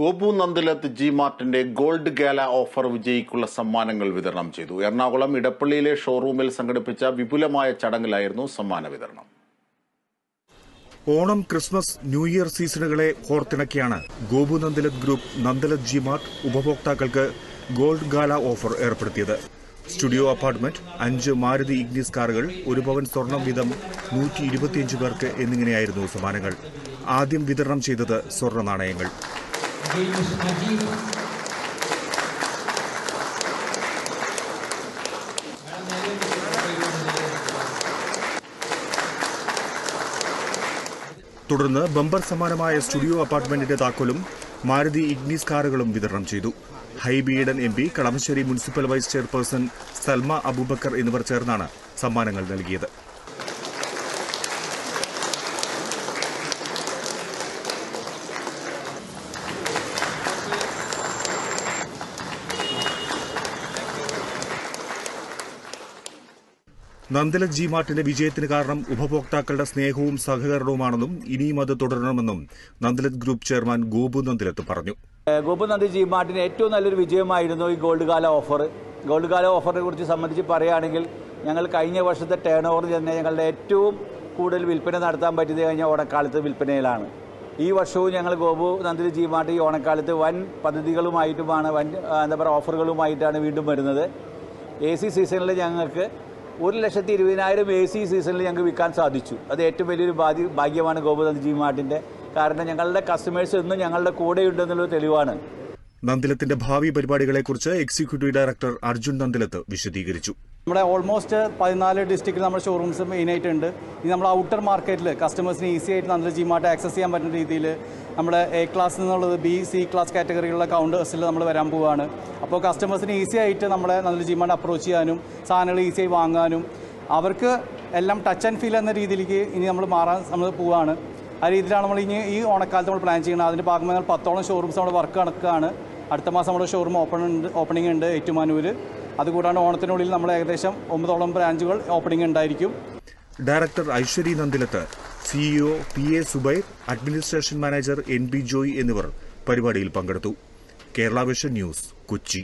Gopu Nandilath G മാർട്ടിന്റെ gold gala offer വിജയിക്കുള്ള സമ്മാനങ്ങൾ വിതരണം ചെയ്തു. എറണാകുളം ഇടപ്പള്ളിയിലെ ഷോറൂമിൽ സംഘടിപ്പിച്ച വിപുലമായ ചടങ്ങിലായിരുന്നു സമ്മാന വിതരണം. ഓണം ക്രിസ്മസ് ന്യൂ ഇയർ സീസണുകളെ ഓർത്തിണക്കിയാണ് Gopu Nandilath group Nandilath G mart ഉപഭോക്താക്കൾക്ക് ഗോൾഡ് ഗാല ഓഫർ ഏർപ്പെടുത്തിയത്. സ്റ്റുഡിയോ അപ്പാർട്ട്മെന്റ് അഞ്ച് മാരുതി ഇഗ്നിസ് കാറുകൾ ഒരു പവൻ സ്വർണം വീതം നൂറ്റി ഇരുപത്തിയഞ്ച് പേർക്ക് എന്നിങ്ങനെയായിരുന്നു സമ്മാനങ്ങൾ. ആദ്യം വിതരണം ചെയ്തത് സ്വർണ നാണയങ്ങൾ. തുടർന്ന് ബമ്പർ സമാനമായ സ്റ്റുഡിയോ അപ്പാർട്ട്മെന്റിന്റെ താക്കോലും മാരുതി ഇഗ്നീസ് കാറുകളും വിതരണം ചെയ്തു. Hibi Eden M P Kalamassery municipal vice chairperson Salma Abubakar എന്നിവർ ചേർന്നാണ് സമ്മാനങ്ങൾ നൽകിയത്. നന്ദല ജി മാർട്ടിന്റെ വിജയത്തിന് കാരണം ഉപഭോക്താക്കളുടെ സ്നേഹവും സഹകരണവുമാണെന്നും ഇനിയും അത് തുടരണമെന്നും നന്ദലത് ഗ്രൂപ്പ് ചെയർമാൻ ഗോപു നന്ദിലത്ത് പറഞ്ഞു. ഗോപു നന്ദി ജി മാർട്ടിന് ഏറ്റവും നല്ലൊരു വിജയമായിരുന്നു ഈ ഗോൾഡ് കാല ഓഫർ ഗോൾഡ് കാല ഓഫറിനെ കുറിച്ച് സംബന്ധിച്ച് പറയുകയാണെങ്കിൽ ഞങ്ങൾ കഴിഞ്ഞ വർഷത്തെ ടേൺ ഓവർ തന്നെ ഞങ്ങളുടെ ഏറ്റവും കൂടുതൽ വിൽപ്പന നടത്താൻ പറ്റിയത് കഴിഞ്ഞ ഓണക്കാലത്ത് വിൽപ്പനയിലാണ്. ഈ വർഷവും ഞങ്ങൾ ഗോപു നന്ദിനി ജി മാർട്ട് ഈ ഓണക്കാലത്ത് വൻ പദ്ധതികളുമായിട്ടുമാണ് വൻ എന്താ പറയുക ഓഫറുകളുമായിട്ടാണ് വീണ്ടും വരുന്നത്. എ സി സീസണിൽ ഞങ്ങൾക്ക് ഒരു ലക്ഷത്തി ഇരുപതിനായിരം എ സി സീസണിൽ ഞങ്ങൾക്ക് വിൽക്കാൻ സാധിച്ചു. അത് ഏറ്റവും വലിയൊരു ഭാഗ്യ ഭാഗ്യമാണ് ഗോപുനന്ദി ജി മാർട്ടിന്റെ കാരണം ഞങ്ങളുടെ കസ്റ്റമേഴ്സ് എന്നും ഞങ്ങളുടെ കൂടെയുണ്ടെന്നുള്ള തെളിവാണ്. നന്ദിലത്തിന്റെ ഭാവി പരിപാടികളെക്കുറിച്ച് എക്സിക്യൂട്ടീവ് ഡയറക്ടർ അർജുൻ നന്ദിലത്ത് വിശദീകരിച്ചു. നമ്മുടെ ഓൾമോസ്റ്റ് പതിനാല് ഡിസ്ട്രിക്റ്റിൽ നമ്മുടെ ഷോറൂംസ് മെയിനായിട്ടുണ്ട് ഇനി നമ്മൾ ഔട്ടർ മാർക്കറ്റിൽ കസ്റ്റമേഴ്സിന് ഈസി ആയിട്ട് നന്ദില ജി മാർട്ട് ആക്സസ് ചെയ്യാൻ പറ്റുന്ന രീതിയിൽ നമ്മുടെ എ ക്ലാസ് എന്നുള്ളത് ബി സി ക്ലാസ് കാറ്റഗറിയിലുള്ള കൗണ്ടേഴ്സിൽ നമ്മൾ വരാൻ പോവുകയാണ് അപ്പോൾ കസ്റ്റമേഴ്സിന് ഈസി ആയിട്ട് നമ്മളെ നല്ല ജി അപ്രോച്ച് ചെയ്യാനും സാധനങ്ങൾ ഈസിയായി വാങ്ങാനും അവർക്ക് എല്ലാം ടച്ച് ആൻഡ് ഫീൽ എന്ന രീതിയിലേക്ക് ഇനി നമ്മൾ മാറാൻ നമ്മൾ പോവുകയാണ് ആ രീതിയിലാണ് നമ്മൾ ഇനി ഈ ഓണക്കാലത്ത് നമ്മൾ പ്ലാൻ ചെയ്യുന്നത്. അതിന്റെ ഭാഗമായി നമ്മൾ പത്തോളം ഷോറൂംസ് നമ്മുടെ വർക്ക് നടക്കുകയാണ്. അടുത്ത മാസം നമ്മുടെ ഷോറൂം ഓപ്പൺ ഉണ്ട് ഓപ്പണിംഗ് ഉണ്ട് ഏറ്റുമാനൂർ അതുകൂടാണ്ട് ഓണത്തിനുള്ളിൽ നമ്മൾ ഏകദേശം ഒമ്പതോളം ബ്രാഞ്ചുകൾ ഓപ്പണിംഗ് ഉണ്ടായിരിക്കും. Director Aishwari Nandilath CEO P A Zubair administration manager N B Joy എന്നിവർ പരിപാടിയിൽ പങ്കെടുത്തു. Kerala vision news Kochi.